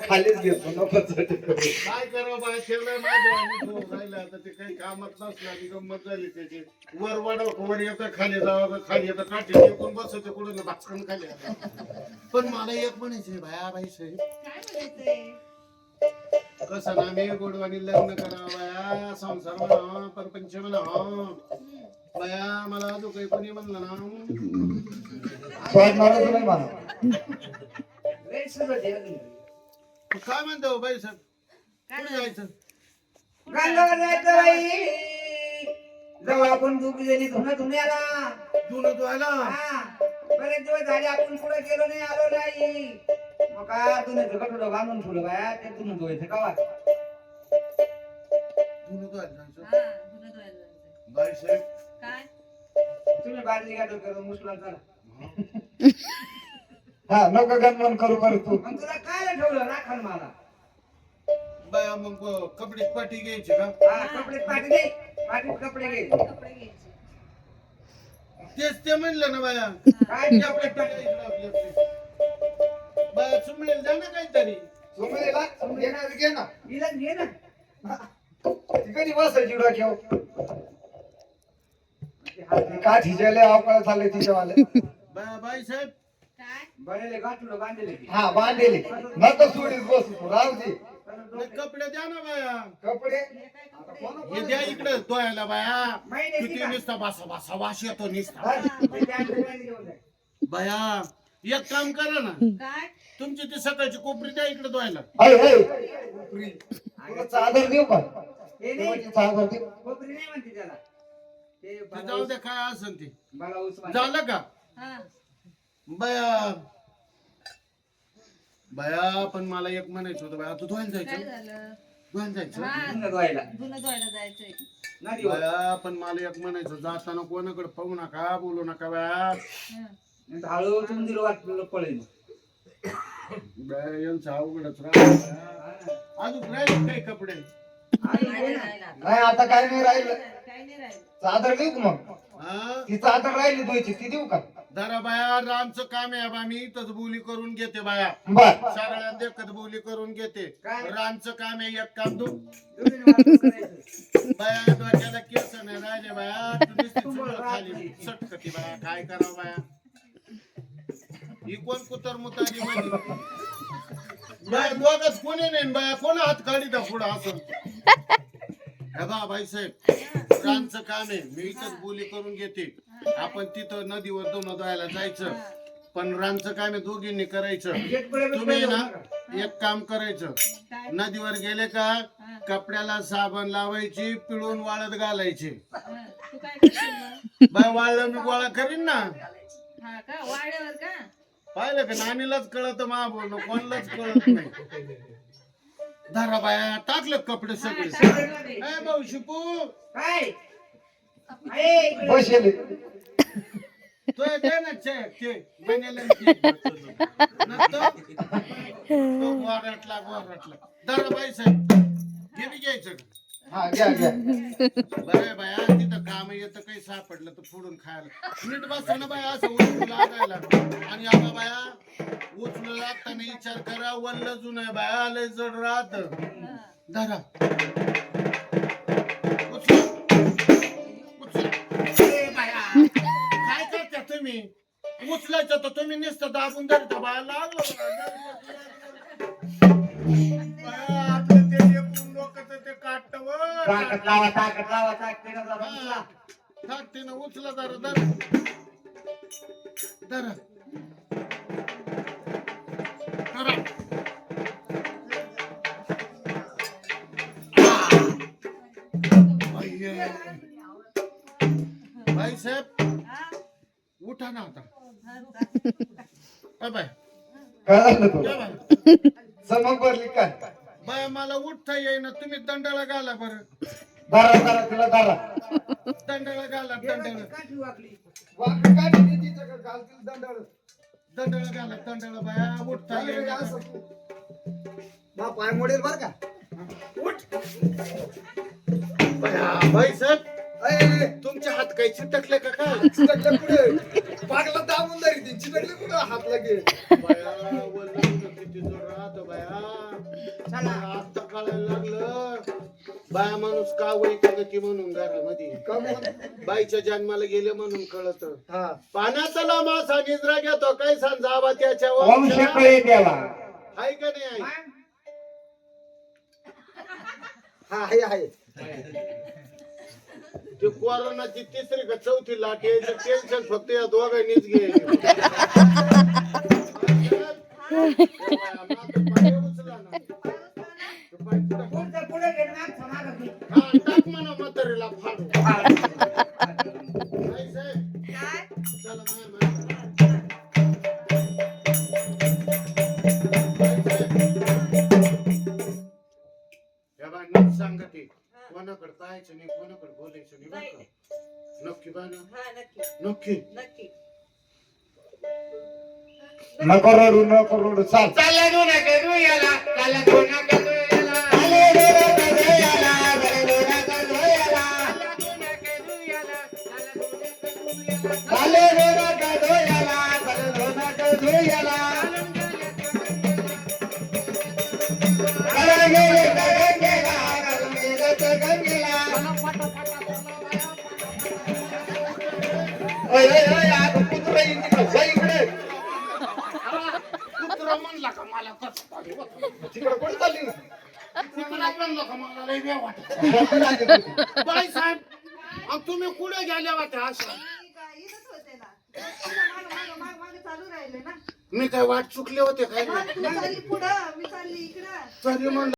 खालीच घेतो काय करावं बाय माझ्या आणि तो राहिला आता ते काही कामात गंमत झाली त्याची. वर वाढव वर येतं खाली जावं का खाली येतं काठी टेकून बसत कुठून भास्कन खाली पण मला एक म्हणायचंय बाया बाई साहेब. काय म्हणायचंय कसं ना मी गोडवाणी लग्न करावं बाया संसार म्हणा परपंच म्हणा बाया मला जो काही कोणी म्हणलं ना? सोडणारच नाही मला काय म्हणतो बाई साहेब? काय कुठे जायचं? गांगावर जायचं बाई. जाऊ आपण दोघी जणी धुणं धुण्याला धुणं धुवायला? हा. बरेच दिवस झाले आपण पुढे गेलो नाही आलो नाही. मग का धुणं धुकं थोडं बांधून ठेवलं बाया? ते धुणं धुवायचं कवा धुणं धुवायला जायचं? हा. बाई साहेब काय? तुम्ही बादली का डोक्यावर मुसला चला. हा नको गणमन करू बरं तू. मग तुला काय ठेवलं? राखण मला. बाया मग कपडे पाठी घ्यायची का? हा कपडे पाठी दे पाठीत कपडे घे. कपडे घ्यायचे. तेच ते म्हणलं ना बाया. काय? ते आपल्या टाका इकडं आपल्या. बाया चुमळेल जा ना काहीतरी. सुमरीला येणार घे ना. हिला घे ना. ती कधी बसायची डोक्यावर. का अवकाळ तिच्यावाले बाया बाई साहेब. काय? बरेले गाठलं बांधले हा बांधलेली नको सोडीत बसू तू राहू दे. नाही, कपडे द्या ना बाया. कपडे? हे काय कपडे द्या इकडे धुवायला बाया. महिन्याची किती का? निसता बासा बासा वास येतो निसता? ते त्या ठिकाणी घेऊन जाय. बाया एक काम करा ना. काय? तुमची ती सकाळची कोपरी द्या इकडे धुवायला. चादर देऊ का? हे चादर दे खोबरी नाही म्हणते त्याला. ते ते बाला जाऊ द्या काय असेल ते. उस्मान झालं का? हा. बाया. बाया पण मला एक म्हणायचं होतं बाया तू धुवायला काय जायचं झालं? धुवायला जायचं? हा. धुणं धुवायला. धुणं धुवायला जायचंय. नदीवर बाया पण मला एक म्हणायचं जाताना कोणाकडे पाहू नका बोलू नका बाया. हा. नाही तर हळूहळू तुमची वाटलं पळेल बाया यांचं अवघडच राहतं अजून राहिले काही कपडे? नाही आता काय नाही राहिलं काय नाही राहिलं. चादर देऊ का मग? हा? ती चादर राहिली द्यायची ती देऊ का? जरा बाया रामचं काम आहे बा मी इथंच बोली करून घेते बाया. बर. सगळ्या देखत बोली करून घेते. काय? रामचं काम आहे एक काम तू करायचं. बाया डोक्याला केस नाही राहिले बाया. तू नुसती चुकलं खाली सटकती बाया. काय करावं बाया? ही कोण कुतर मुतारी म्हणजे बाया दोघच कोणी नाही बाया. कोण हात काढी त्या पुढं असं? हे बा बाई साहेब रामचं काम आहे. मी इथंच बोली करून घेते. आपण तिथं नदीवर दोन धुवायला जायचं. पण रामचं काम आहे दोघींनी करायचं. तुम्ही ना. एक काम करायचं. नदीवर गेले का. कपड्याला साबण लावायची पिळून वाळत घालायची. तू काय करशील मग? बाय वाळलं मी गोळा करीन ना. हा का? वाड्यावर का? पाहिलं का? नानीलाच कळत मा बोलणं. कोणालाच कळत नाही. धरा बाया टाकलं कपडे सगळे. ए भाऊ शिपू काय. बसेल. तो दे ना चेक ते बनेल तो गोराटला गोराटला धरा बाई साहेब हे बी घ्यायचं का? हा घ्या घ्या. बरं बाया तिथं काम येतं काही सापडलं तर फोडून खायला. नीट बसा ना बाया असं उचलू लागायला. आणि आता बाया उचलू लागताना विचार करा वल्ल जुन आहे बाया लय जड राहत. धरा. उचला. उचला. ए बाया, काय करता तुम्ही? उचलायचं तर तुम्ही नुसतं दाबून धरता बाया लागलं ताकद लावा ताकद लावा उचला. ताकदीनं उचला जरा धरा. धरा. बाई बाई साहेब हा? उठा ना आता? अ बाय काय तू या बाय चमक भरली काय बाय मला उठता येईना तुम्ही दंडाला घाला बरं. दारा दारा तिला दारा. दंडाला घाला दंडाला. काठी. वाकडं काय नाही, तिच्याकडे घालतील दंडाळ. दंडाला घाला दंडाला बाया उठता येईना. मा पाय मोडेल बर का? उठ. बाया बाई साहेब अरे तुमचे हात काही चिटकले का काय? चिटकले पुढे पागला दाबून धरी ती. चिटकले पुढे हात लागे? बाया बाया माणूस का वैतागती म्हणून घरामध्ये? का? बाईच्या जन्माला गेले म्हणून कळत. हा. पाण्याचा मासा निद्रा घेतो काय सांग जावा त्याच्या वंश वंशाला. कळे द्यावा आहे का नाही आहे हा आहे आहे. ते कोरोनाची तिसरी का चौथी लाट यायचं टेन्शन फक्त या दोघांनीच घे पुढचं टाक म्हणा म्हातारीला फाडू. नाही साहेब, काय चला माय माय. या बाई नीट सांगते कोणाकडे पाहायचं नाही कोणाकडे बोलायचं नाही बरं का? नक्की बा ना. हा नक्की. नक्की. नक्की. नको रडू नको रडू. चाल. चालला नका याला. चालला नका बाई साहेब तुम्ही कुठे गेल्या होत्या अशा मी काय इथंच होते ना माग माग माग माग चालू राहिले ना. मी काय वाट चुकले होते काय? मी चालली पुढं मी चालली इकडं. म्हणलं.